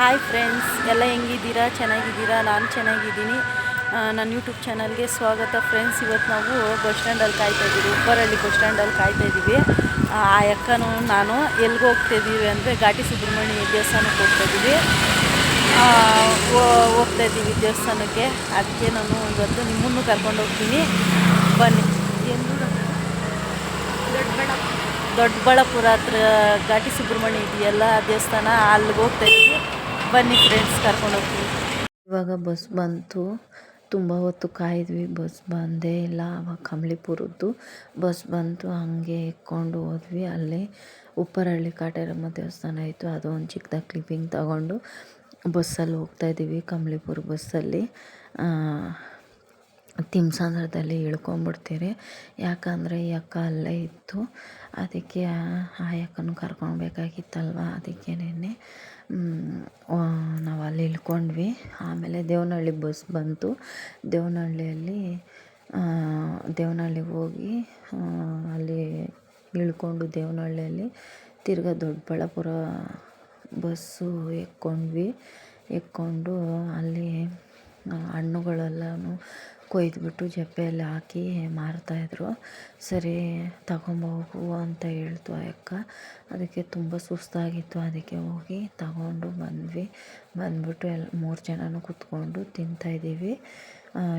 Hi friends ಎಲ್ಲ ಹೆಂಗಿದ್ದೀರಾ? ಚೆನ್ನಾಗಿದ್ದೀರಾ? ನಾನು ಚೆನ್ನಾಗಿದ್ದೀನಿ. ನನ್ನ ಯೂಟ್ಯೂಬ್ ಚಾನಲ್ಗೆ ಸ್ವಾಗತ ಫ್ರೆಂಡ್ಸ್ ಇವತ್ತು ನಾವು ಬಸ್ ಸ್ಟ್ಯಾಂಡಲ್ಲಿ ಕಾಯ್ತಾ ಇದ್ದೀವಿ. ಉಪ್ಪರಳ್ಳಿ ಬಸ್ ಸ್ಟ್ಯಾಂಡಲ್ಲಿ ಕಾಯ್ತಾ ಇದ್ದೀವಿ. ಆ ಅಕ್ಕನೂ ನಾನು ಎಲ್ಲಿಗೆ ಹೋಗ್ತಾ ಇದ್ದೀವಿ ಅಂದರೆ ಘಾಟಿ ಸುಬ್ರಹ್ಮಣ್ಯ ದೇವಸ್ಥಾನಕ್ಕೆ ಹೋಗ್ತಾ ಇದ್ದೀವಿ. ಹೋಗ್ತಾ ಇದ್ದೀವಿ ದೇವಸ್ಥಾನಕ್ಕೆ. ಅದಕ್ಕೆ ನಾನು ಇವತ್ತು ನಿಮ್ಮನ್ನು ಕರ್ಕೊಂಡು ಹೋಗ್ತೀನಿ. ಬನ್ನಿ. ದೊಡ್ಡಬಳ್ಳಾಪುರ ಹತ್ರ ಘಾಟಿ ಸುಬ್ರಹ್ಮಣ್ಯ ಇದೆಯಲ್ಲ ದೇವಸ್ಥಾನ, ಅಲ್ಲಿಗೆ ಹೋಗ್ತಾ ಇದ್ದೀವಿ ಬನ್ನಿ ಫ್ರೆಂಡ್ಸ್ ಕರ್ಕೊಂಡು ಹೋಗ್ತೀವಿ. ಇವಾಗ ಬಸ್ ಬಂತು. ತುಂಬ ಹೊತ್ತು ಕಾಯಿದ್ವಿ. ಬಸ್ ಬಂದೇ ಇಲ್ಲ. ಅವಾಗ ಕಂಬ್ಳಿಪುರದ್ದು. ಬಸ್ ಬಂತು. ಹಂಗೆ ಎಕ್ಕೊಂಡು ಹೋದ್ವಿ. ಅಲ್ಲಿ ಉಪ್ಪರಹಳ್ಳಿ ಕಾಟೇರಮ್ಮ ದೇವಸ್ಥಾನ ಇತ್ತು. ಅದು ಒಂದು ಚಿಕ್ಕದಾಗಿ ಕ್ಲಿಪ್ಪಿಂಗ್ ತಗೊಂಡು ಬಸ್ಸಲ್ಲಿ ಹೋಗ್ತಾ ಇದ್ದೀವಿ. ಕಂಬ್ಳಿಪುರ ಬಸ್ಸಲ್ಲಿ ತಿಮ್ಸಂದ್ರದಲ್ಲಿ ಇಳ್ಕೊಂಬಿಡ್ತೀರಿ ಯಾಕಂದರೆ ಈ ಅಕ್ಕ ಅಲ್ಲೇ ಇತ್ತು. ಅದಕ್ಕೆ ಆ ಅಕ್ಕನೂ ಅದಕ್ಕೆ ಅದಕ್ಕೇನೆ ನಾವು ಅಲ್ಲಿ ಇಳ್ಕೊಂಡ್ವಿ. ಆಮೇಲೆ ದೇವನಹಳ್ಳಿ ಬಸ್ ಬಂತು. ದೇವನಹಳ್ಳಿಯಲ್ಲಿ ದೇವನಹಳ್ಳಿಗೆ ಹೋಗಿ ಅಲ್ಲಿ ಇಳ್ಕೊಂಡು ದೇವನಹಳ್ಳಿಯಲ್ಲಿ ತಿರ್ಗಾ ದೊಡ್ಡಬಳ್ಳಾಪುರ ಬಸ್ಸು ಎಕ್ಕೊಂಡ್ವಿ. ಎಕ್ಕೊಂಡು ಅಲ್ಲಿ ಹಣ್ಣುಗಳೆಲ್ಲನೂ ಕೊಯ್ದುಬಿಟ್ಟು ಜಪ್ಪೆಯಲ್ಲಿ ಹಾಕಿ ಮಾರ್ತಾಯಿದ್ರು ಸರಿ ತಗೊಂಬೋಗು ಅಂತ ಹೇಳ್ತು ಆ ಅಕ್ಕ. ಅದಕ್ಕೆ ತುಂಬ ಸುಸ್ತಾಗಿತ್ತು. ಅದಕ್ಕೆ ಹೋಗಿ ತಗೊಂಡು ಬಂದ್ವಿ. ಬಂದ್ಬಿಟ್ಟು ಎಲ್ಲ ಮೂರು ಜನನೂ ಕೂತ್ಕೊಂಡು ತಿಂತಾಯಿದ್ದೀವಿ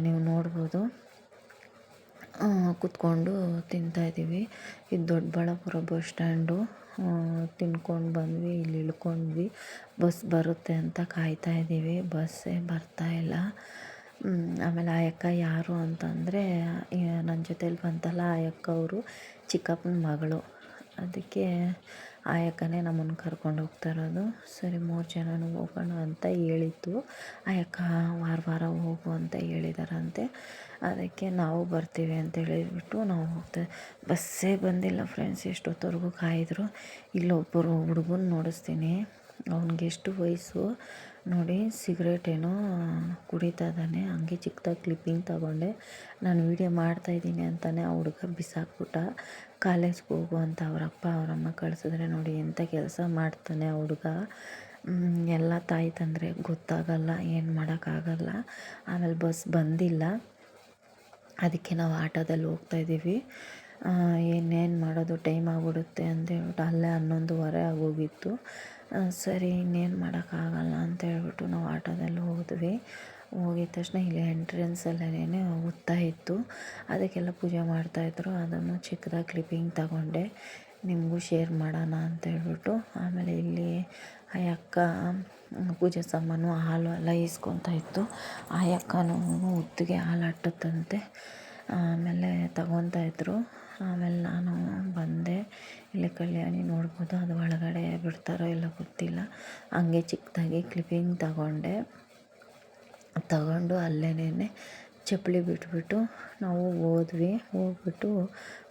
ನೀವು ನೋಡ್ಬೋದು. ಕುತ್ಕೊಂಡು ತಿಂತಾಯಿದ್ದೀವಿ ಇದು ದೊಡ್ಡಬಳ್ಳಾಪುರ ಬಸ್ ಸ್ಟ್ಯಾಂಡು. ತಿನ್ಕೊಂಡು ಬಂದ್ವಿ, ಇಲ್ಲಿ ಇಳ್ಕೊಂಡ್ವಿ. ಬಸ್ ಬರುತ್ತೆ ಅಂತ ಕಾಯ್ತಾ ಇದ್ದೀವಿ. ಬಸ್ಸೇ ಬರ್ತಾ ಇಲ್ಲ. ಆಮೇಲೆ ಆ ಯಾರು ಅಂತಂದರೆ ನನ್ನ ಜೊತೆಯಲ್ಲಿ ಬಂತಲ್ಲ ಆ ಅಕ್ಕ ಅವರು, ಚಿಕ್ಕಪ್ಪನ ಮಗಳು. ಅದಕ್ಕೆ ಆ ಅಕ್ಕನೇ ನಮ್ಮನ್ನು ಕರ್ಕೊಂಡು ಹೋಗ್ತಾ ಇರೋದು. ಸರಿ, ಮೂರು ಜನನೂ ಹೋಗೋಣ ಅಂತ ಹೇಳಿತ್ತು ಆ ಅಕ್ಕ ವಾರ ವಾರ ಹೋಗು ಅಂತ ಹೇಳಿದಾರಂತೆ. ಅದಕ್ಕೆ ನಾವು ಬರ್ತೀವಿ ಅಂತ ಹೇಳಿಬಿಟ್ಟು ನಾವು ಹೋಗ್ತಾ, ಬಸ್ಸೇ ಬಂದಿಲ್ಲ ಫ್ರೆಂಡ್ಸ್. ಎಷ್ಟೊತ್ತವರೆಗೂ ಕಾಯಿದ್ರು. ಇಲ್ಲೊಬ್ಬರು ಹುಡುಗನ ನೋಡಿಸ್ತೀನಿ. ಅವ್ನಿಗೆ ಎಷ್ಟು ವಯಸ್ಸು? ನೋಡಿ, ಸಿಗರೇಟ್ ಏನೋ ಕುಡಿತಾ ಇದ್ದಾನೆ. ಹಂಗೆ ಚಿಕ್ಕದಾಗಿ ಕ್ಲಿಪ್ಪಿಂಗ್ ತಗೊಂಡೆ. ನಾನು ವೀಡಿಯೋ ಮಾಡ್ತಾಯಿದ್ದೀನಿ ಅಂತಲೇ ಆ ಹುಡುಗ ಬಿಸಾಕ್ಬಿಟ್ಟ. ಕಾಲೇಜ್ಗೆ ಹೋಗು ಅಂತ ಅವರಪ್ಪ ಅವರಮ್ಮ ಕಳಿಸಿದ್ರೆ ನೋಡಿ ಎಂಥ ಕೆಲಸ ಮಾಡ್ತಾನೆ ಆ ಹುಡುಗ. ಎಲ್ಲ ತಾಯಿ ತಂದರೆ ಗೊತ್ತಾಗಲ್ಲ, ಏನು ಮಾಡೋಕ್ಕಾಗಲ್ಲ. ಆಮೇಲೆ ಬಸ್ ಬಂದಿಲ್ಲ. ಅದಕ್ಕೆ ನಾವು ಆಟೋದಲ್ಲಿ ಹೋಗ್ತಾ ಇದ್ದೀವಿ. ಏನೇನು ಮಾಡೋದು, ಟೈಮ್ ಆಗಿಬಿಡುತ್ತೆ ಅಂತ ಹೇಳ್ಬಿಟ್ಟು ಅಲ್ಲೇ ಹನ್ನೊಂದುವರೆ ಆಗೋಗಿತ್ತು. ಸರಿ, ಇನ್ನೇನು ಮಾಡೋಕ್ಕಾಗಲ್ಲ ಅಂತ ಹೇಳ್ಬಿಟ್ಟು ನಾವು ಆಟೋದಲ್ಲಿ ಹೋದ್ವಿ. ಹೋಗಿದ ತಕ್ಷಣ ಇಲ್ಲಿ ಎಂಟ್ರೆನ್ಸಲ್ಲೇ ಹುತ್ತ ಇತ್ತು. ಅದಕ್ಕೆಲ್ಲ ಪೂಜೆ ಮಾಡ್ತಾಯಿದ್ರು ಅದನ್ನು ಚಿಕ್ಕದಾಗಿ ಕ್ಲಿಪ್ಪಿಂಗ್ ತಗೊಂಡೆ. ನಿಮಗೂ ಶೇರ್ ಮಾಡೋಣ ಅಂತ ಹೇಳ್ಬಿಟ್ಟು ಆಮೇಲೆ ಇಲ್ಲಿ ಆ ಅಕ್ಕ ಪೂಜೆ ಸಾಮಾನು, ಹಾಲು ಎಲ್ಲ ಈಸ್ಕೊತಾ ಇತ್ತು. ಆ ಅಕ್ಕನೂ ಹುತ್ತಿಗೆ ಹಾಲು ಅಟ್ಟುತ್ತಂತೆ. ಆಮೇಲೆ ತಗೊತಾ ಇದ್ರು. ಆಮೇಲೆ ನಾನು ಬಂದೆ. ಇಲ್ಲಿ ಕಲ್ಯಾಣಿ ನೋಡ್ಬೋದು, ಅದು ಒಳಗಡೆ ಬಿಡ್ತಾರೋ ಇಲ್ಲ ಗೊತ್ತಿಲ್ಲ. ಹಂಗೆ ಚಿಕ್ಕದಾಗಿ ಕ್ಲಿಪ್ಪಿಂಗ್ ತಗೊಂಡೆ. ತಗೊಂಡು ಅಲ್ಲೇನೆ ಚಪ್ಪಲಿ ಬಿಟ್ಬಿಟ್ಟು ನಾವು ಹೋದ್ವಿ. ಹೋಗ್ಬಿಟ್ಟು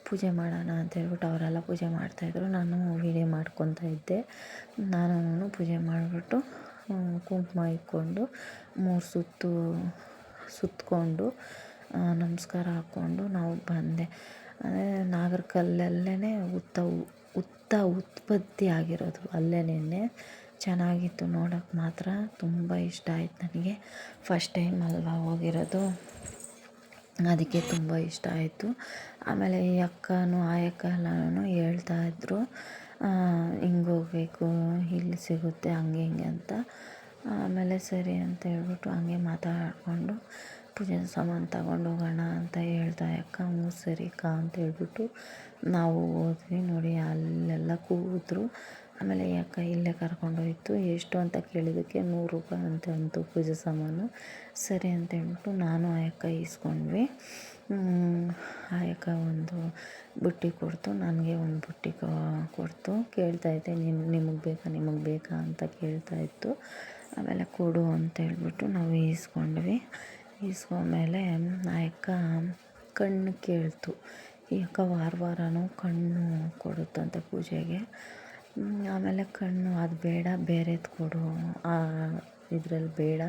ಪೂಜೆ ಮಾಡೋಣ ಅಂತ ಹೇಳ್ಬಿಟ್ಟು ಅವರೆಲ್ಲ ಪೂಜೆ ಮಾಡ್ತಾಯಿದ್ರು ನಾನು ವೀಡಿಯೋ ಮಾಡ್ಕೊತಾ ಇದ್ದೆ. ನಾನು ಪೂಜೆ ಮಾಡಿಬಿಟ್ಟು ಕುಂಕುಮ ಇಕ್ಕೊಂಡು, ಮೂರು ಸುತ್ತು ಸುತ್ತಕೊಂಡು ನಮಸ್ಕಾರ ಹಾಕ್ಕೊಂಡು ನಾವು ಬಂದೆ. ಅಂದರೆ ನಾಗರಕಲ್ಲಲ್ಲೇ ಉತ್ತ ಉತ್ತ ಉತ್ಪತ್ತಿ ಆಗಿರೋದು. ಅಲ್ಲೇನೆ ಚೆನ್ನಾಗಿತ್ತು ನೋಡೋಕೆ ಮಾತ್ರ. ತುಂಬ ಇಷ್ಟ ಆಯ್ತು ನನಗೆ. ಫಸ್ಟ್ ಟೈಮ್ ಅಲ್ವಾ ಹೋಗಿರೋದು. ಅದಕ್ಕೆ ತುಂಬ ಇಷ್ಟ ಆಯಿತು. ಆಮೇಲೆ ಈ ಅಕ್ಕನೂ, ಆ ಅಕ್ಕ ಹೇಳ್ತಾ ಇದ್ರು ಹಿಂಗೆ ಹೋಗ್ಬೇಕು, ಇಲ್ಲಿ ಸಿಗುತ್ತೆ, ಹಂಗೆ ಹಿಂಗೆ ಅಂತ. ಆಮೇಲೆ ಸರಿ ಅಂತ ಹೇಳ್ಬಿಟ್ಟು ಹಂಗೆ ಮಾತಾಡಿಕೊಂಡು ಪೂಜೆ ಸಾಮಾನು ತಗೊಂಡು ಹೋಗೋಣ ಅಂತ ಹೇಳ್ತಾ ಅಕ್ಕ, ಹ್ಞೂ, ಸರಿ ಅಕ್ಕ ಅಂತ ಹೇಳ್ಬಿಟ್ಟು ನಾವು ಹೋದ್ವಿ. ನೋಡಿ, ಅಲ್ಲೆಲ್ಲ ಕೂಗಿದ್ರು ಆಮೇಲೆ ಅಕ್ಕ ಇಲ್ಲೇ ಕರ್ಕೊಂಡೋಯ್ತು ಎಷ್ಟು? ಅಂತ ಕೇಳಿದ್ದಕ್ಕೆ ನೂರು ರೂಪಾಯಿ ಅಂತ ಅಂತು ಪೂಜೆ ಸಾಮಾನು. ಸರಿ ಅಂತ ಹೇಳ್ಬಿಟ್ಟು ನಾನು ಆ ಅಕ್ಕ ಈಸ್ಕೊಂಡ್ವಿ ಆ ಅಕ್ಕ ಒಂದು ಬುಟ್ಟಿ ಕೊಡ್ತು. ನನಗೆ ಒಂದು ಬುಟ್ಟಿ ಕೊಡ್ತು. ಕೇಳ್ತಾ ಇದ್ದೆ ನಿಮ್ ನಿಮಗೆ ಬೇಕಾ ನಿಮಗೆ ಬೇಕಾ? ಅಂತ ಕೇಳ್ತಾ ಇತ್ತು. ಆಮೇಲೆ ಕೊಡು ಅಂತ ಹೇಳ್ಬಿಟ್ಟು ನಾವು ಈಸ್ಕೊಂಡ್ವಿ ಈಸ್ಕೊಂಡ್ಮೇಲೆ ಆ ಅಕ್ಕ ಕಣ್ಣು ಕೇಳ್ತು. ಈ ಅಕ್ಕ ವಾರ ವಾರನೂ ಕಣ್ಣು ಕೊಡುತ್ತಂತೆ ಪೂಜೆಗೆ. ಆಮೇಲೆ ಕಣ್ಣು, ಅದು ಬೇಡ, ಬೇರೆದು ಕೊಡು ಇದರಲ್ಲಿ ಬೇಡ,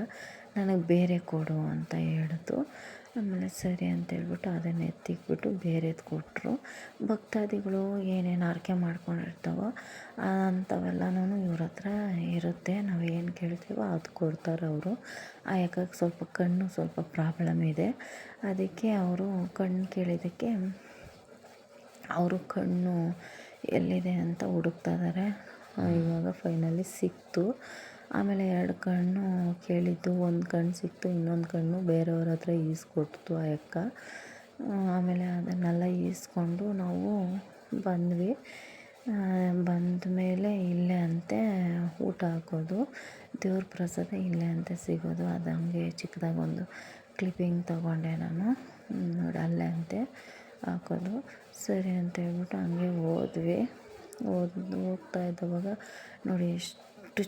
ನನಗೆ ಬೇರೆ ಕೊಡು ಅಂತ ಹೇಳಿತು. ಆಮೇಲೆ ಸರಿ ಅಂತೇಳ್ಬಿಟ್ಟು ಅದನ್ನು ಎತ್ತಿಕ್ಬಿಟ್ಟು ಬೇರೆದು ಕೊಟ್ಟರು ಭಕ್ತಾದಿಗಳು ಏನೇನು ಆರ್ಕೆ ಮಾಡ್ಕೊಂಡಿರ್ತಾವೋ ಅಂಥವೆಲ್ಲನೂ ಇವ್ರ ಹತ್ರ ಇರುತ್ತೆ. ನಾವು ಏನು ಕೇಳ್ತೀವೋ ಅದು ಕೊಡ್ತಾರೆ ಅವರು. ಆ ಯಾಕಕ್ಕೆ ಸ್ವಲ್ಪ ಕಣ್ಣು ಸ್ವಲ್ಪ ಪ್ರಾಬ್ಲಮ್ ಇದೆ. ಅದಕ್ಕೆ ಅವರು ಕಣ್ಣು ಕೇಳಿದ್ದಕ್ಕೆ ಅವರು ಕಣ್ಣು ಎಲ್ಲಿದೆ ಅಂತ ಹುಡುಕ್ತಾ ಇದ್ದಾರೆ ಇವಾಗ ಫೈನಲಿ ಸಿಕ್ತು. ಆಮೇಲೆ ಎರಡು ಕಣ್ಣು ಕೇಳಿದ್ದು, ಒಂದು ಕಣ್ಣು ಸಿಕ್ತು, ಇನ್ನೊಂದು ಕಣ್ಣು ಬೇರೆಯವ್ರ ಹತ್ರ ಈಸ್ಕೊಡ್ತು ಆ ಅಕ್ಕ. ಆಮೇಲೆ ಅದನ್ನೆಲ್ಲ ಈಸ್ಕೊಂಡು ನಾವು ಬಂದ್ವಿ. ಬಂದ ಮೇಲೆ ಇಲ್ಲೇ ಅಂತೆ ಊಟ ಹಾಕೋದು. ದೇವ್ರ ಪ್ರಸಾದ ಇಲ್ಲೇ ಅಂತೆ ಸಿಗೋದು. ಅದು ಹಂಗೆ ಚಿಕ್ಕದಾಗಿ ಒಂದು ಕ್ಲಿಪ್ಪಿಂಗ್ ತಗೊಂಡೆ ನಾನು. ನೋಡಿ ಅಲ್ಲೇ ಅಂತೆ ಹಾಕೋದು. ಸರಿ ಅಂತ ಹೇಳ್ಬಿಟ್ಟು ಹಂಗೆ ಹೋದ್ವಿ. ಹೋದ್, ಹೋಗ್ತಾ ಇದ್ದವಾಗ ನೋಡಿ ಎಷ್ಟು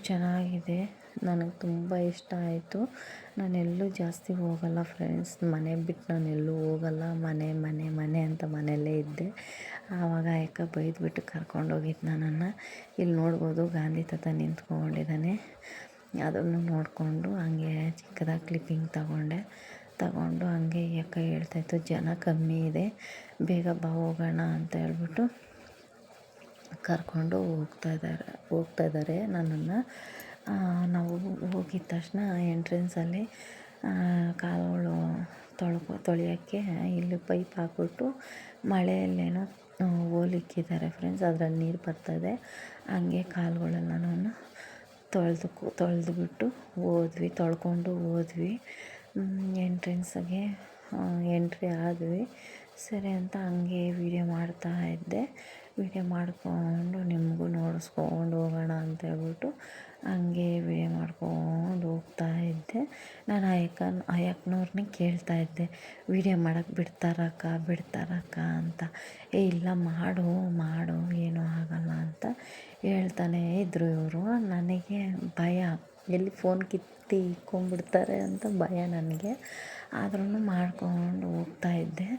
ಚೆನ್ನಾಗಿದೆ. ನನಗೆ ತುಂಬ ಇಷ್ಟ ಆಯಿತು. ಎಲ್ಲೂ ಜಾಸ್ತಿ ಹೋಗಲ್ಲ ಫ್ರೆಂಡ್ಸ್ ಮನೆ ಬಿಟ್ಟು ನಾನು ಎಲ್ಲೂ ಹೋಗಲ್ಲ. ಮನೆ ಮನೆ ಮನೆ ಅಂತ ಮನೆಯಲ್ಲೇ ಇದ್ದೆ. ಆವಾಗ ಅಕ್ಕ ಬೈದ್ಬಿಟ್ಟು ಕರ್ಕೊಂಡೋಗಿದ್ದು ನನ್ನನ್ನು. ಇಲ್ಲಿ ನೋಡ್ಬೋದು ಗಾಂಧಿ ತಾತ ನಿಂತ್ಕೊಂಡಿದ್ದಾನೆ ಅದನ್ನು ನೋಡಿಕೊಂಡು ಹಂಗೆ ಚಿಕ್ಕದಾಗಿ ಕ್ಲಿಪ್ಪಿಂಗ್ ತಗೊಂಡೆ. ತಗೊಂಡು ಹಂಗೆ ಅಕ್ಕ ಹೇಳ್ತಾಯಿತ್ತು ಜನ ಕಮ್ಮಿ ಇದೆ. ಬೇಗ ಬಾ ಹೋಗೋಣ ಅಂತ ಹೇಳ್ಬಿಟ್ಟು ಕರ್ಕೊಂಡು ಹೋಗ್ತಾ ಇದ್ದಾರೆ ಹೋಗ್ತಾ ಇದ್ದಾರೆ ನನ್ನನ್ನು. ನಾವು ಹೋಗಿದ ತಕ್ಷಣ ಎಂಟ್ರೆನ್ಸಲ್ಲಿ ಕಾಲುಗಳು ತೊಳ್ಕೊ, ತೊಳೆಯೋಕ್ಕೆ ಇಲ್ಲಿ ಪೈಪ್ ಹಾಕ್ಬಿಟ್ಟು ಮಳೆಯಲ್ಲೇನೋ ಹೋಲಿಕ್ಕಿದ್ದಾರೆ ಫ್ರೆಂಡ್ಸ್ ಅದರಲ್ಲಿ ನೀರು ಬರ್ತದೆ ಹಂಗೆ ನಾನು ತೊಳೆದು ತೊಳೆದುಬಿಟ್ಟು ಹೋದ್ವಿ, ತೊಳ್ಕೊಂಡು ಹೋದ್ವಿ. ಎಂಟ್ರೆನ್ಸ್ಗೆ ಎಂಟ್ರಿ ಆದ್ವಿ. ಸರಿ ಅಂತ ಹಂಗೆ ವೀಡಿಯೋ ಮಾಡ್ತಾ ಇದ್ದೆ. ವೀಡಿಯೋ ಮಾಡಿಕೊಂಡು ನಿಮಗೂ ನೋಡಿಸ್ಕೊಂಡು ಹೋಗೋಣ ಅಂತ ಹೇಳ್ಬಿಟ್ಟು ಹಂಗೆ ವೀಡಿಯೋ ಮಾಡ್ಕೊಂಡು ಹೋಗ್ತಾ ಇದ್ದೆ. ನಾನು ಆ ಅಕ್ಕನ ಆ ಕೇಳ್ತಾ ಇದ್ದೆ, ವೀಡಿಯೋ ಮಾಡೋಕ್ಕೆ ಬಿಡ್ತಾರಕ್ಕ ಬಿಡ್ತಾರಕ್ಕ ಅಂತ. ಏ, ಇಲ್ಲ, ಮಾಡು ಮಾಡು, ಏನೂ ಆಗೋಲ್ಲ ಅಂತ ಹೇಳ್ತಾನೇ ಇದ್ದರು ಇವರು. ನನಗೆ ಭಯ ಎಲ್ಲಿ ಫೋನ್ ಕಿತ್ತು ಇಕ್ಕೊಂಬಿಡ್ತಾರೆ ಅಂತ ಭಯ ನನಗೆ. ಆದ್ರೂ ಮಾಡ್ಕೊಂಡು ಹೋಗ್ತಾ ಇದ್ದೆ.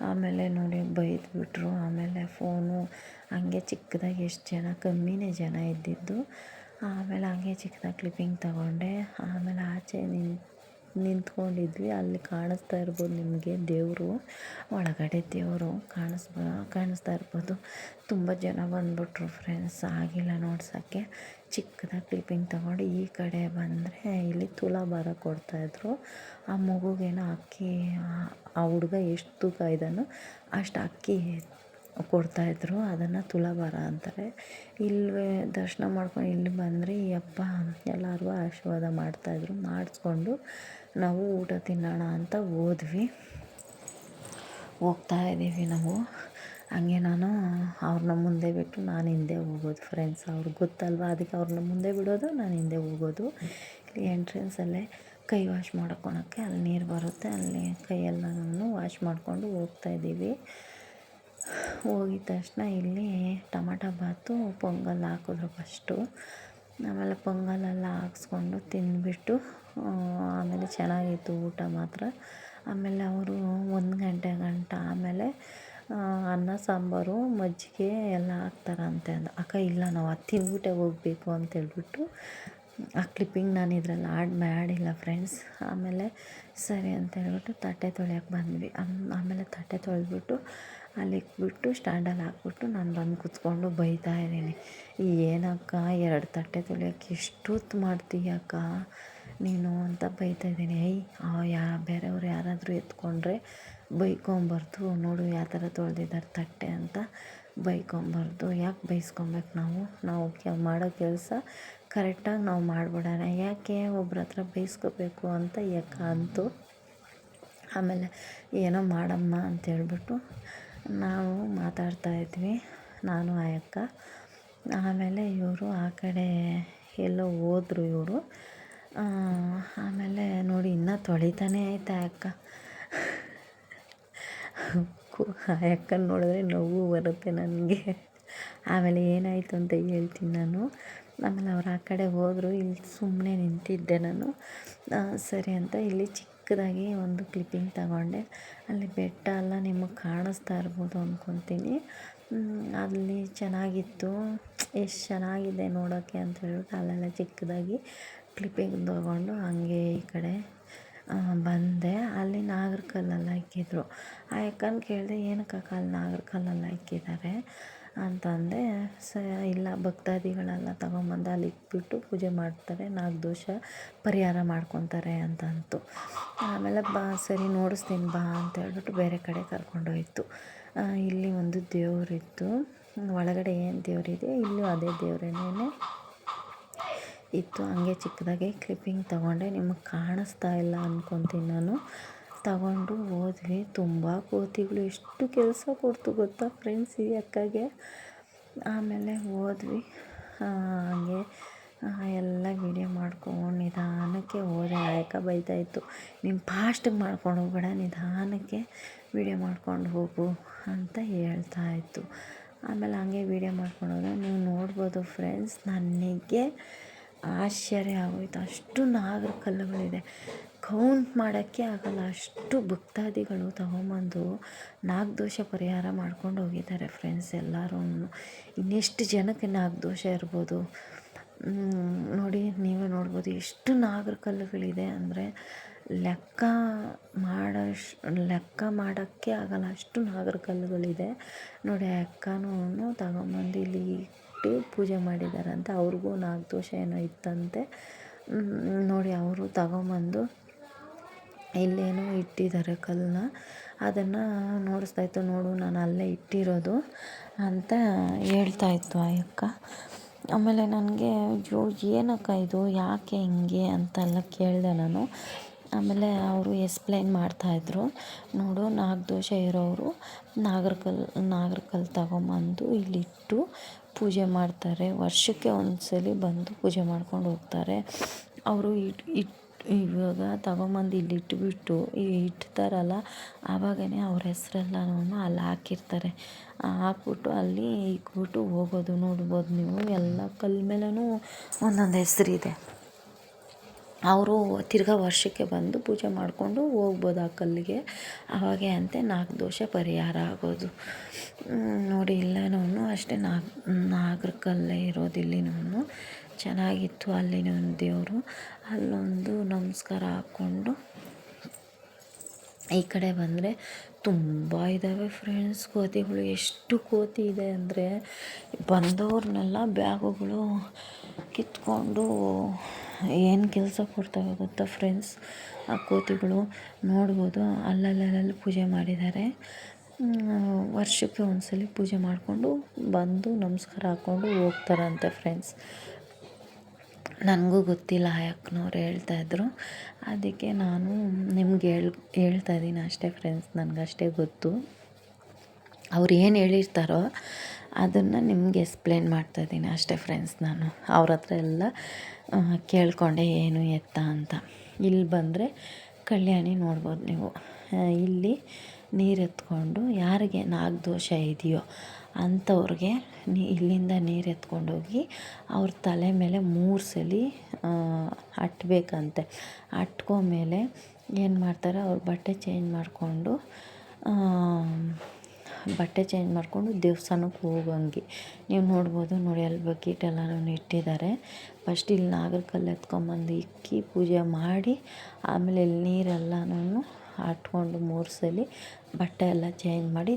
ಆಮೇಲೆ ನೋಡಿ ಬೈದ್ಬಿಟ್ರು. ಆಮೇಲೆ ಫೋನು ಹಂಗೆ ಚಿಕ್ಕದಾಗಿ ಎಷ್ಟು ಜನ, ಕಮ್ಮಿನೇ ಜನ ಇದ್ದಿದ್ದು. ಆಮೇಲೆ ಹಂಗೆ ಚಿಕ್ಕದಾಗಿ ಕ್ಲಿಪ್ಪಿಂಗ್ ತಗೊಂಡೆ. ಆಮೇಲೆ ಆಚೆ ನಿಂತು ನಿಂತ್ಕೊಂಡಿದ್ವಿ. ಅಲ್ಲಿ ಕಾಣಿಸ್ತಾ ಇರ್ಬೋದು ನಿಮಗೆ ದೇವರು, ಒಳಗಡೆ ದೇವರು ಕಾಣಿಸ್, ಕಾಣಿಸ್ತಾ ಇರ್ಬೋದು. ತುಂಬ ಜನ ಬಂದುಬಿಟ್ರು ಫ್ರೆಂಡ್ಸ್ ಆಗಿಲ್ಲ ನೋಡ್ಸೋಕ್ಕೆ. ಚಿಕ್ಕದಾಗಿ ಕ್ಲಿಪ್ಪಿಂಗ್ ತಗೊಂಡು ಈ ಕಡೆ ಬಂದರೆ ಇಲ್ಲಿ ತುಲಾಭಾರ ಕೊಡ್ತಾಯಿದ್ರು ಆ ಮಗುಗೇನೋ ಅಕ್ಕಿ, ಆ ಹುಡುಗ ಎಷ್ಟು ತೂಕ ಇದ್ದಾನೋ ಅಷ್ಟು ಅಕ್ಕಿ ಕೊಡ್ತಾಯಿದ್ರು ಅದನ್ನು ತುಲಾಭಾರ ಅಂತಾರೆ. ಇಲ್ಲವೇ ದರ್ಶನ ಮಾಡ್ಕೊಂಡು ಇಲ್ಲಿ ಬಂದರೆ ಅಪ್ಪ ಎಲ್ಲರಿಗೂ ಆಶೀರ್ವಾದ ಮಾಡ್ತಾಯಿದ್ರು ಮಾಡಿಸ್ಕೊಂಡು ನಾವು ಊಟ ತಿನ್ನೋಣ ಅಂತ ಹೋದ್ವಿ. ಹೋಗ್ತಾ ಇದ್ದೀವಿ ನಾವು. ಹಂಗೆ ನಾನು ಅವ್ರನ್ನ ಮುಂದೆ ಬಿಟ್ಟು ನಾನು ಹಿಂದೆ ಹೋಗೋದು ಫ್ರೆಂಡ್ಸ್ ಅವ್ರಿಗೆ ಗೊತ್ತಲ್ವ? ಅದಕ್ಕೆ ಅವ್ರನ್ನ ಮುಂದೆ ಬಿಡೋದು, ನಾನು ಹಿಂದೆ ಹೋಗೋದು. ಇಲ್ಲಿ ಎಂಟ್ರೆನ್ಸಲ್ಲೇ ಕೈ ವಾಶ್ ಮಾಡ್ಕೊಳಕ್ಕೆ ಅಲ್ಲಿ ನೀರು ಬರುತ್ತೆ. ಅಲ್ಲಿ ಕೈಯೆಲ್ಲ ನಾನು ವಾಶ್ ಮಾಡಿಕೊಂಡು ಹೋಗ್ತಾಯಿದ್ದೀವಿ ಹೋಗಿದ ತಕ್ಷಣ ಇಲ್ಲಿ ಟಮಾಟ ಬಾತು ಪೊಂಗಲ್ ಹಾಕಿದ್ರು ಫಸ್ಟು ಆಮೇಲೆ ಪೊಂಗಲೆಲ್ಲ ಹಾಕ್ಸ್ಕೊಂಡು ತಿಂದುಬಿಟ್ಟು ಆಮೇಲೆ ಚೆನ್ನಾಗಿತ್ತು ಊಟ ಮಾತ್ರ. ಆಮೇಲೆ ಅವರು ಒಂದು ಗಂಟೆ ಗಂಟ ಆಮೇಲೆ ಅನ್ನ, ಸಾಂಬಾರು, ಮಜ್ಜಿಗೆ ಎಲ್ಲ ಹಾಕ್ತಾರಂತೆ ಅಂದ. ಅಕ್ಕ, ಇಲ್ಲ, ನಾವು ಅದು ಊಟ ಹೋಗಬೇಕು ಅಂತೇಳ್ಬಿಟ್ಟು ಆ ಕ್ಲಿಪ್ಪಿಂಗ್ ನಾನು ಇದ್ರಲ್ಲಿ ಆ್ಯಡ್ ಮಾಡಿಲ್ಲ ಫ್ರೆಂಡ್ಸ್ ಆಮೇಲೆ ಸರಿ ಅಂತ ಹೇಳ್ಬಿಟ್ಟು ತಟ್ಟೆ ತೊಳ್ಯಕ್ಕೆ ಬಂದ್ವಿ. ಆಮೇಲೆ ತಟ್ಟೆ ತೊಳೆದ್ಬಿಟ್ಟು ಅಲ್ಲಿ ಇಕ್ಬಿಟ್ಟು ಸ್ಟ್ಯಾಂಡಲ್ಲಿ ಹಾಕ್ಬಿಟ್ಟು ನಾನು ಬಂದು ಕೂತ್ಕೊಂಡು ಬೈತಾ ಇದ್ದೀನಿ. ಏನಕ್ಕ ಎರಡು ತಟ್ಟೆ ತೊಳ್ಯಕ್ಕೆ ಎಷ್ಟೊತ್ತು ಮಾಡ್ತೀಯಕ್ಕ ನೀನು ಅಂತ ಬೈತಾ ಇದ್ದೀನಿ. ಐ ಯಾ, ಬೇರೆಯವ್ರು ಯಾರಾದರೂ ಎತ್ಕೊಂಡ್ರೆ ಬೈಕೊಂಬಾರ್ದು. ನೋಡು ಯಾವ ಥರ ತೊಳೆದಿದ್ದಾರೆ ತಟ್ಟೆ ಅಂತ ಬೈಕೊಂಬಾರ್ದು. ಯಾಕೆ ಬೈಸ್ಕೊಬೇಕು ನಾವು? ನಾವು ಕೆ, ಮಾಡೋ ಕೆಲಸ ಕರೆಕ್ಟಾಗಿ ನಾವು ಮಾಡಿಬಿಡೋಣ. ಯಾಕೆ ಒಬ್ರ ಹತ್ರ ಬೈಸ್ಕೋಬೇಕು ಅಂತ ಯಾಕೆ ಅಂತು ಆಮೇಲೆ ಏನೋ ಮಾಡಮ್ಮ ಅಂತೇಳ್ಬಿಟ್ಟು ನಾವು ಮಾತಾಡ್ತಾ ಇದ್ವಿ. ನಾನು ಆ ಅಕ್ಕ ಆಮೇಲೆ ಇವರು ಆ ಕಡೆ ಎಲ್ಲೋ ಹೋದ್ರು ಇವರು. ಆಮೇಲೆ ನೋಡಿ, ಇನ್ನೂ ತೊಳಿತಾನೆ ಐತೆ ಅಕ್ಕ. ಆ ಅಕ್ಕನ ನೋಡಿದ್ರೆ ನೋವು ಬರುತ್ತೆ ನನಗೆ. ಆಮೇಲೆ ಏನಾಯಿತು ಅಂತ ಹೇಳ್ತೀನಿ ನಾನು. ಆಮೇಲೆ ಅವ್ರು ಆ ಕಡೆ ಹೋದರು, ಇಲ್ಲಿ ಸುಮ್ಮನೆ ನಿಂತಿದ್ದೆ ನಾನು. ಸರಿ ಅಂತ ಇಲ್ಲಿ ಚಿಕ್ಕದಾಗಿ ಒಂದು ಕ್ಲಿಪ್ಪಿಂಗ್ ತಗೊಂಡೆ. ಅಲ್ಲಿ ಬೆಟ್ಟ ಎಲ್ಲ ನಿಮಗೆ ಕಾಣಿಸ್ತಾ ಇರ್ಬೋದು ಅಂದ್ಕೊತೀನಿ ಅಲ್ಲಿ ಚೆನ್ನಾಗಿತ್ತು. ಎಷ್ಟು ಚೆನ್ನಾಗಿದೆ ನೋಡೋಕ್ಕೆ ಅಂತ ಹೇಳ್ಬಿಟ್ಟು ಅಲ್ಲೆಲ್ಲ ಚಿಕ್ಕದಾಗಿ ಕ್ಲಿಪ್ಪಿಂಗ್ ತೊಗೊಂಡು ಹಂಗೆ ಈ ಕಡೆ ಬಂದೆ. ಅಲ್ಲಿ ನಾಗರಕಲ್ಲಲ್ಲಿ ಹಾಕಿದ್ರು. ಆ ಅಕ್ಕನ ಕೇಳಿದೆ, ಏನಕ್ಕೆ ಅಕ್ಕ ಅಲ್ಲಿ ನಾಗರಕಲ್ಲಲ್ಲಿ ಹಾಕಿದ್ದಾರೆ? ಅಂತಂದೆ, ಸ, ಇಲ್ಲ ಭಕ್ತಾದಿಗಳೆಲ್ಲ ತಗೊಂಬಂದು ಅಲ್ಲಿ ಇಟ್ಬಿಟ್ಟು ಪೂಜೆ ಮಾಡ್ತಾರೆ. ನಾಗದೋಷ ಪರಿಹಾರ ಮಾಡ್ಕೊತಾರೆ ಅಂತ ಅಂತು ಆಮೇಲೆ, ಬಾ, ಸರಿ, ನೋಡಿಸ್ತೀನಿ, ಬಾ, ಅಂತ ಹೇಳ್ಬಿಟ್ಟು ಬೇರೆ ಕಡೆ ಕರ್ಕೊಂಡೋಯ್ತು ಇಲ್ಲಿ ಒಂದು ದೇವರಿತ್ತು. ಒಳಗಡೆ ಏನು ದೇವರಿದೆ? ಇಲ್ಲೂ ಅದೇ ದೇವರೇನೇ ಇತ್ತು. ಹಂಗೆ ಚಿಕ್ಕದಾಗಿ ಕ್ಲಿಪ್ಪಿಂಗ್ ತಗೊಂಡೆ. ನಿಮಗೆ ಕಾಣಿಸ್ತಾ ಇಲ್ಲ ಅಂದ್ಕೊತೀನಿ ನಾನು. ತಗೊಂಡು ಹೋದ್ವಿ. ತುಂಬ ಕೋತಿಗಳು. ಎಷ್ಟು ಕೆಲಸ ಕೊಡ್ತು ಗೊತ್ತಾ ಫ್ರೆಂಡ್ಸ್ ಈ ಅಕ್ಕಗೆ? ಆಮೇಲೆ ಹೋದ್ವಿ. ಹಾಗೆ ಎಲ್ಲ ವೀಡಿಯೋ ಮಾಡ್ಕೊಂಡು ನಿಧಾನಕ್ಕೆ ಹೋದೆ. ಆ ಬೈತಾ ಬೈತಾಯಿತ್ತು ನೀನು ಫಾಸ್ಟಿಗೆ ಮಾಡ್ಕೊಂಡು ಹೋಗ್ಬೇಡ. ನಿಧಾನಕ್ಕೆ ವೀಡಿಯೋ ಮಾಡ್ಕೊಂಡು ಹೋಗು ಅಂತ ಹೇಳ್ತಾ ಇತ್ತು. ಆಮೇಲೆ ಹಂಗೆ ವೀಡಿಯೋ ಮಾಡ್ಕೊಂಡು ಹೋದೆ. ನೀವು ನೋಡ್ಬೋದು ಫ್ರೆಂಡ್ಸ್ ನನಗೆ ಆಶ್ಚರ್ಯ ಆಗೋಯ್ತು. ಅಷ್ಟು ನಾಗರ ಕಲ್ಲುಗಳಿದೆ. ಕೌಂಟ್ ಮಾಡೋಕ್ಕೆ ಆಗಲ್ಲ. ಅಷ್ಟು ಭಕ್ತಾದಿಗಳು ತಗೊಂಬಂದು ನಾಗದೋಷ ಪರಿಹಾರ ಮಾಡ್ಕೊಂಡು ಹೋಗಿದ್ದಾರೆ ಫ್ರೆಂಡ್ಸ್ ಎಲ್ಲರೂ ಇನ್ನೆಷ್ಟು ಜನಕ್ಕೆ ನಾಗದೋಷ ಇರ್ಬೋದು? ನೋಡಿ, ನೀವೇ ನೋಡ್ಬೋದು. ಎಷ್ಟು ನಾಗರ ಕಲ್ಲುಗಳಿದೆ ಅಂದರೆ ಲೆಕ್ಕ ಮಾಡಶ್, ಲೆಕ್ಕ ಮಾಡೋಕ್ಕೆ ಆಗಲ್ಲ. ಅಷ್ಟು ನಾಗರ ಕಲ್ಲುಗಳಿದೆ. ನೋಡಿ ಅಕ್ಕನೂ ತಗೊಂಬಂದು ಇಲ್ಲಿ ಇಟ್ಟು ಪೂಜೆ ಮಾಡಿದಾರಂತೆ. ಅವ್ರಿಗೂ ನಾಗದೋಷ ಏನೋ ಇತ್ತಂತೆ. ನೋಡಿ ಅವರು ತಗೊಂಬಂದು ಇಲ್ಲೇನೋ ಇಟ್ಟಿದ್ದಾರೆ ಕಲ್ಲನ್ನ. ಅದನ್ನು ನೋಡಿಸ್ತಾಯಿತ್ತು ನೋಡು, ನಾನು ಅಲ್ಲೇ ಇಟ್ಟಿರೋದು ಅಂತ ಹೇಳ್ತಾಯಿತ್ತು ಆ ಅಕ್ಕ ಆಮೇಲೆ ನನಗೆ, ಅಯ್ಯೋ, ಏನಕ್ಕ ಇದು? ಯಾಕೆ ಹಿಂಗೆ ಅಂತೆಲ್ಲ ಕೇಳಿದೆ ನಾನು. ಆಮೇಲೆ ಅವರು ಎಕ್ಸ್ಪ್ಲೈನ್ ಮಾಡ್ತಾಯಿದ್ರು ನೋಡು ನಾಗದೋಷ ಇರೋರು ನಾಗರಕಲ್ ನಾಗರಕಲ್ ತಗೊಂಬಂದು ಇಲ್ಲಿಟ್ಟು ಪೂಜೆ ಮಾಡ್ತಾರೆ. ವರ್ಷಕ್ಕೆ ಒಂದ್ಸಲಿ ಸಲ ಬಂದು ಪೂಜೆ ಮಾಡ್ಕೊಂಡು ಹೋಗ್ತಾರೆ. ಅವರು ಇಟ್ಟು ಇಟ್ಟು ಇವಾಗ ತಗೊಂಬಂದು ಇಲ್ಲಿ ಇಟ್ಬಿಟ್ಟು ಇಡ್ತಾರಲ್ಲ ಆವಾಗೇ ಅವ್ರ ಹೆಸರೆಲ್ಲನೂ ಅಲ್ಲಿ ಹಾಕಿರ್ತಾರೆ. ಹಾಕ್ಬಿಟ್ಟು ಅಲ್ಲಿ ಇಕ್ಬಿಟ್ಟು ಹೋಗೋದು ನೋಡ್ಬೋದು ನೀವು. ಎಲ್ಲ ಕಲ್ಲು ಮೇಲೂ ಒಂದೊಂದು ಹೆಸ್ರಿದೆ. ಅವರು ತಿರ್ಗಾ ವರ್ಷಕ್ಕೆ ಬಂದು ಪೂಜೆ ಮಾಡಿಕೊಂಡು ಹೋಗ್ಬೋದು ಆ ಕಲ್ಲಿಗೆ. ಅವಾಗೆ ಅಂತೆ ನಾಲ್ಕು ದೋಷ ಪರಿಹಾರ ಆಗೋದು. ನೋಡಿ ಇಲ್ಲನೂ ಅಷ್ಟೇ ನಾಗ, ನಾಗರ ಕಲ್ಲೇ ಇರೋದು ಇಲ್ಲಿನೂ ಚೆನ್ನಾಗಿತ್ತು ಅಲ್ಲಿನ ದೇವರು. ಅಲ್ಲೊಂದು ನಮಸ್ಕಾರ ಹಾಕ್ಕೊಂಡು ಈ ಕಡೆ ಬಂದರೆ ತುಂಬ ಇದ್ದಾವೆ ಫ್ರೆಂಡ್ಸ್ ಕೋತಿಗಳು ಎಷ್ಟು ಕೋತಿ ಇದೆ ಅಂದರೆ ಬಂದವ್ರನ್ನೆಲ್ಲ ಬ್ಯಾಗುಗಳು ಕಿತ್ಕೊಂಡು ಏನು ಕೆಲಸ ಕೊಡ್ತವೆ ಗೊತ್ತಾ ಫ್ರೆಂಡ್ಸ್ ಆ ಕೋತಿಗಳು ನೋಡ್ಬೋದು. ಅಲ್ಲಲ್ಲಲ್ಲಿ ಪೂಜೆ ಮಾಡಿದ್ದಾರೆ. ವರ್ಷಕ್ಕೆ ಒಂದ್ಸಲ ಪೂಜೆ ಮಾಡಿಕೊಂಡು ಬಂದು ನಮಸ್ಕಾರ ಹಾಕ್ಕೊಂಡು ಹೋಗ್ತಾರಂತೆ ಫ್ರೆಂಡ್ಸ್ ನನಗೂ ಗೊತ್ತಿಲ್ಲ ಯಾಕನವ್ರು ಹೇಳ್ತಾಯಿದ್ರು ಅದಕ್ಕೆ ನಾನು ನಿಮ್ಗೆ ಹೇಳ್, ಹೇಳ್ತಾ ಇದ್ದೀನಿ ಅಷ್ಟೇ ಫ್ರೆಂಡ್ಸ್ ನನಗಷ್ಟೇ ಗೊತ್ತು. ಅವ್ರು ಏನು ಹೇಳಿರ್ತಾರೋ ಅದನ್ನು ನಿಮ್ಗೆ ಎಕ್ಸ್ಪ್ಲೇನ್ ಮಾಡ್ತಾಯಿದ್ದೀನಿ ಅಷ್ಟೇ ಫ್ರೆಂಡ್ಸ್ ನಾನು. ಅವ್ರ ಹತ್ರ ಎಲ್ಲ ಕೇಳಿಕೊಂಡೆ ಏನು ಎತ್ತ ಅಂತ. ಇಲ್ಲಿ ಬಂದರೆ ಕಲ್ಯಾಣಿ ನೋಡ್ಬೋದು ನೀವು. ಇಲ್ಲಿ ನೀರು ಎತ್ಕೊಂಡು ಯಾರಿಗೆ ನಾಗದೋಷ ಇದೆಯೋ ಅಂಥವ್ರಿಗೆ ನೀ, ಇಲ್ಲಿಂದ ನೀರು ಎತ್ಕೊಂಡೋಗಿ ಅವ್ರ ತಲೆ ಮೇಲೆ ಮೂರು ಸಲ ಅಟ್ಬೇಕಂತೆ. ಅಟ್ಕೊಂಡ್ಮೇಲೆ ಏನು ಮಾಡ್ತಾರೆ, ಅವ್ರ ಬಟ್ಟೆ ಚೇಂಜ್ ಮಾಡಿಕೊಂಡು ಬಟ್ಟೆ ಚೇಂಜ್ ಮಾಡಿಕೊಂಡು ದೇವಸ್ಥಾನಕ್ಕೆ ಹೋಗೋಂಗೆ. ನೀವು ನೋಡ್ಬೋದು ನೋಡಿ, ಅಲ್ಲಿ ಬಕೀಟ್ ಎಲ್ಲನೂ ಇಟ್ಟಿದ್ದಾರೆ ಫಸ್ಟ್ ಇಲ್ಲಿ ನಾಗರಕಲ್ಲು ಎತ್ಕೊಂಬಂದು ಇಕ್ಕಿ ಪೂಜೆ ಮಾಡಿ, ಆಮೇಲೆ ಇಲ್ಲಿ ನೀರೆಲ್ಲನೂ ಆಟ್ಕೊಂಡು ಮೂರು ಸಲ ಬಟ್ಟೆ ಎಲ್ಲ ಚೇಂಜ್ ಮಾಡಿ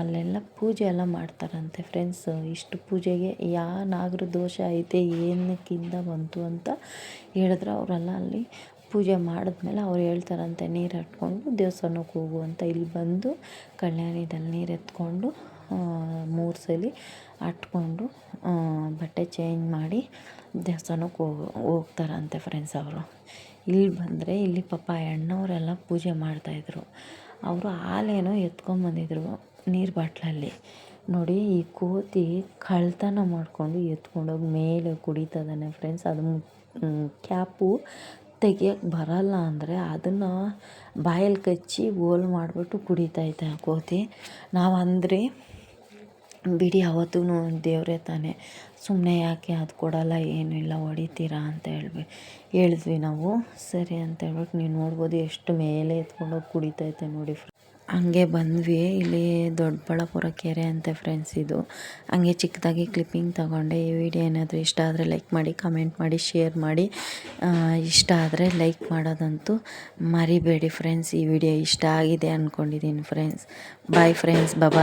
ಅಲ್ಲೆಲ್ಲ ಪೂಜೆ ಎಲ್ಲ ಮಾಡ್ತಾರಂತೆ ಫ್ರೆಂಡ್ಸ್ ಇಷ್ಟು ಪೂಜೆಗೆ ಯಾವ ನಾಗರ ದೋಷ ಐತೆ ಏನಕ್ಕಿಂದ ಬಂತು ಅಂತ ಹೇಳಿದ್ರೆ ಅವರೆಲ್ಲ ಅಲ್ಲಿ. ಪೂಜೆ ಮಾಡಿದ್ಮೇಲೆ ಅವ್ರು ಹೇಳ್ತಾರಂತೆ, ನೀರು ಎತ್ಕೊಂಡು ದೇವಸ್ಥಾನಕ್ಕೆ ಹೋಗು ಅಂತ. ಇಲ್ಲಿ ಬಂದು ಕಲ್ಯಾಣಿದಲ್ಲಿ ನೀರು ಎತ್ಕೊಂಡು ಮೂರು ಸಲ ಅಟ್ಕೊಂಡು ಬಟ್ಟೆ ಚೇಂಜ್ ಮಾಡಿ ದೇವಸ್ಥಾನಕ್ಕೆ ಹೋಗು, ಹೋಗ್ತಾರಂತೆ ಫ್ರೆಂಡ್ಸ್ ಅವರು. ಇಲ್ಲಿ ಬಂದರೆ ಇಲ್ಲಿ ಪಾಪ ಅಣ್ಣವರೆಲ್ಲ ಪೂಜೆ ಮಾಡ್ತಾಯಿದ್ರು ಅವರು ಹಾಲೇನೋ ಎತ್ಕೊಂಬಂದಿದ್ರು ನೀರು ಬಾಟ್ಲಲ್ಲಿ. ನೋಡಿ, ಈ ಕೋತಿ ಕಳ್ತನ ಮಾಡಿಕೊಂಡು ಎತ್ಕೊಂಡೋಗಿ ಮೇಲೆ ಕುಡಿತದಾನೆ ಫ್ರೆಂಡ್ಸ್ ಅದು ಕ್ಯಾಪು ತೆಗಿಯೋಕ್ಕೆ ಬರಲ್ಲ ಅಂದರೆ ಅದನ್ನು ಬಾಯಲ್ಲಿ ಕಚ್ಚಿ ಗೋಲು ಮಾಡಿಬಿಟ್ಟು ಕುಡಿತೈತೆ ಆ ಕೋತಿ ನಾವು ಅಂದರೆ, ಬಿಡಿ ಅವತ್ತೂ ದೇವರೇ ತಾನೆ. ಸುಮ್ಮನೆ ಯಾಕೆ ಅದು ಕೊಡಲ್ಲ ಏನಿಲ್ಲ ಹೊಡಿತೀರಾ ಅಂತ ಹೇಳ್ಬಿ, ಹೇಳಿದ್ವಿ ನಾವು. ಸರಿ ಅಂತ ಹೇಳ್ಬಿಟ್ಟು ನೀವು ನೋಡ್ಬೋದು ಎಷ್ಟು ಮೇಲೆ ಎತ್ಕೊಂಡೋಗಿ ಕುಡಿತೈತೆ ನೋಡಿ ಹಂಗೆ ಬಂದ್ವಿ. ಇಲ್ಲಿ ದೊಡ್ಡಬಳ್ಳಾಪುರ ಕೆರೆ ಅಂತೆ ಫ್ರೆಂಡ್ಸ್ ಇದು. ಹಂಗೆ ಚಿಕ್ಕದಾಗಿ ಕ್ಲಿಪ್ಪಿಂಗ್ ತಗೊಂಡೆ. ಈ ವಿಡಿಯೋ ಏನಾದರೂ ಇಷ್ಟ ಆದರೆ ಲೈಕ್ ಮಾಡಿ ಕಮೆಂಟ್ ಮಾಡಿ ಶೇರ್ ಮಾಡಿ. ಇಷ್ಟ ಆದರೆ ಲೈಕ್ ಮಾಡೋದಂತೂ ಮರಿಬೇಡಿ ಫ್ರೆಂಡ್ಸ್ ಈ ವಿಡಿಯೋ ಇಷ್ಟ ಆಗಿದೆ ಅಂದ್ಕೊಂಡಿದ್ದೀನಿ ಫ್ರೆಂಡ್ಸ್ ಬಾಯ್ ಫ್ರೆಂಡ್ಸ್ ಬಬಾಯ್